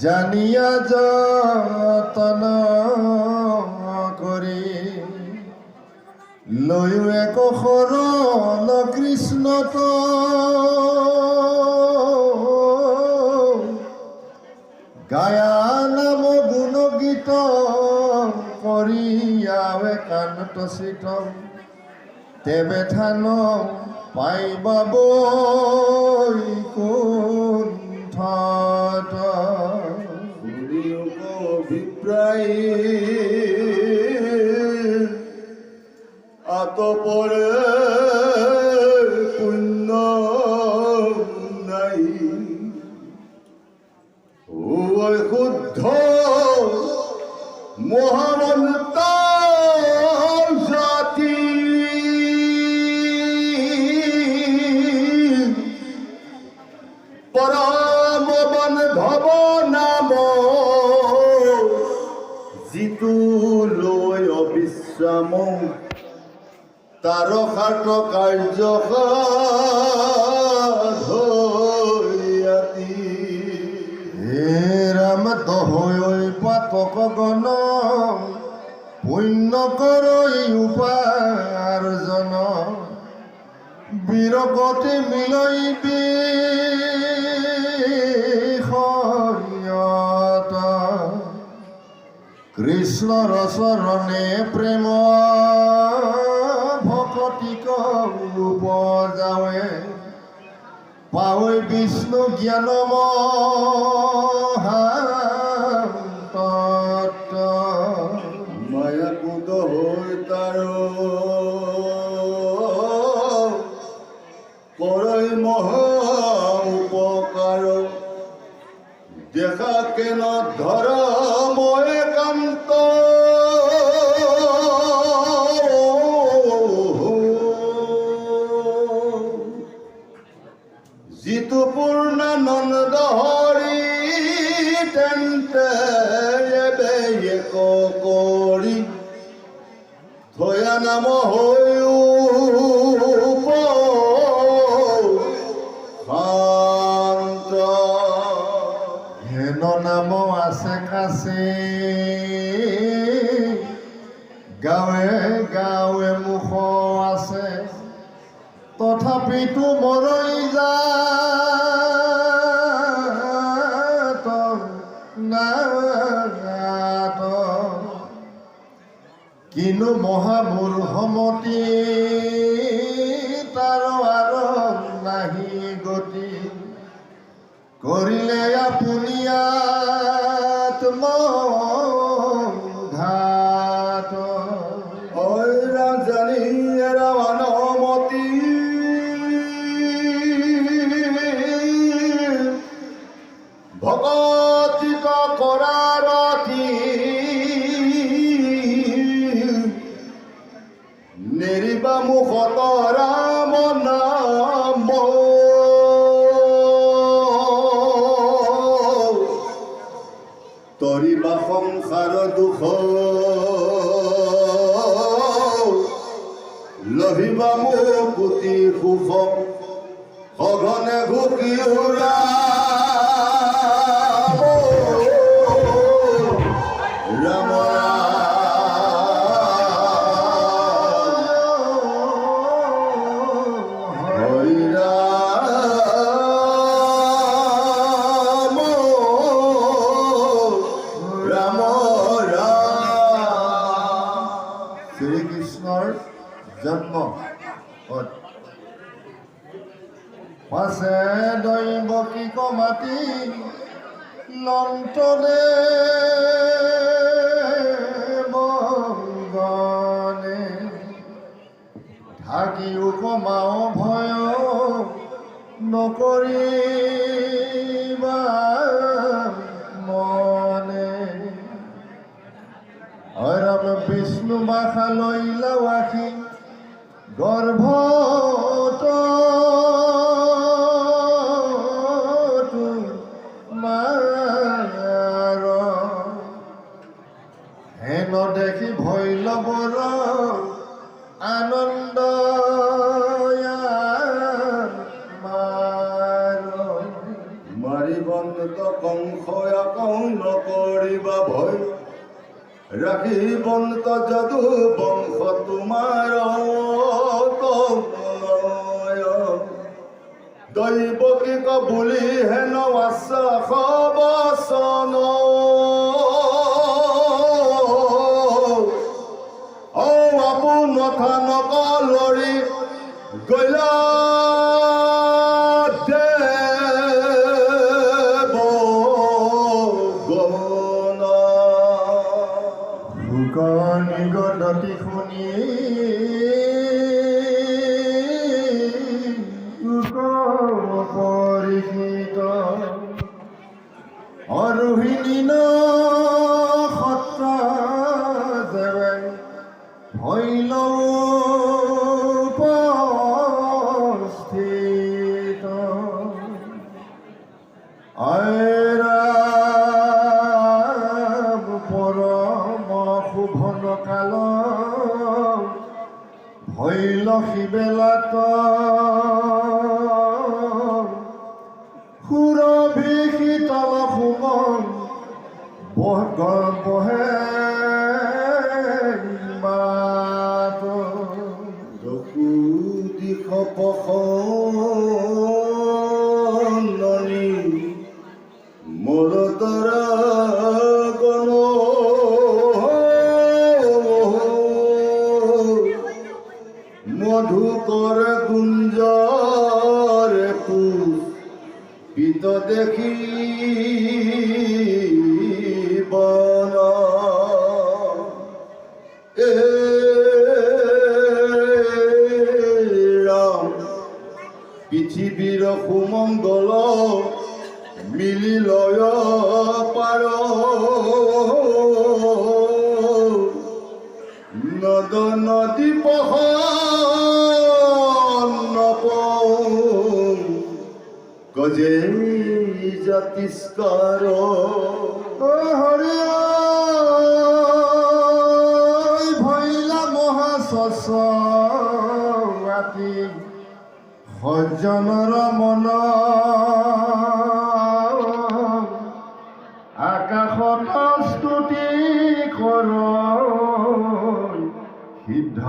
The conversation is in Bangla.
জানিয়া যতন কৰি লৈও এক শৰণ কৃষ্ণত গায়া নাম গুণ গীত কৰিয়াৱে কান্ত চিত তেবে থান কুণ্ঠত পুরীয় অভিপ্রায় আতপরে পুণ্য তাৰ খাট কাৰ্য সাধয়াতি হে ৰাম তহৈ পাতক গণ, পুণ্য কৰৈ উপাৰ্জন বীৰগতি মিলৈবি সৰিয়ত কৃষ্ণৰ চৰণে ভকতি উপজাৱে পাৱৈ বিষ্ণু জ্ঞান মহান্তত্ব মায়াকুত হৈ তাৰ পৰৈ মহা উপকাৰ দেখা কেন ধৰ থয়া নাম শান্ত। হেন নাম আছে কাছে। গাঁৱে গাঁৱে মুখ আছে। তথাপিতো মৰৈ যাত কিনো মহামূৰ্খমতী তাৰ আৰু নাহি গতি। কৰিলে আপুনি নাম তৰিবা সংসাৰ দুখ লভিবা মুকুতি সুখ সঘনে উৰা মাতি লণ্ঠনে বংগনে ঢাকিও কমাও ভয় নকৰিবা মনে। হৰম বিষ্ণু বাসা লৈলাৱাসী গৰ্ভত বড় আনন্দ মারিবন্ত কংসয়া কৌন করিবা ভয়। রাখিবন্ত যদু বংশ তোমার দৈবকী কবুলি হেন আশ্রয় বহে মাত চকু দিশ পখননি মোৰ তৰা গণ মধুকৰ গুঞ্জৰে পুষ পিত দেখি পৃথিৱীৰ সুমংগল মিলি লয় পাৰ নদ নদী পহন গজে জাতিস্কাৰ হৰি ভৈলা মহাশস্য। সজ্জনৰ মন। আকাশত স্তুতি কর সিদ্ধ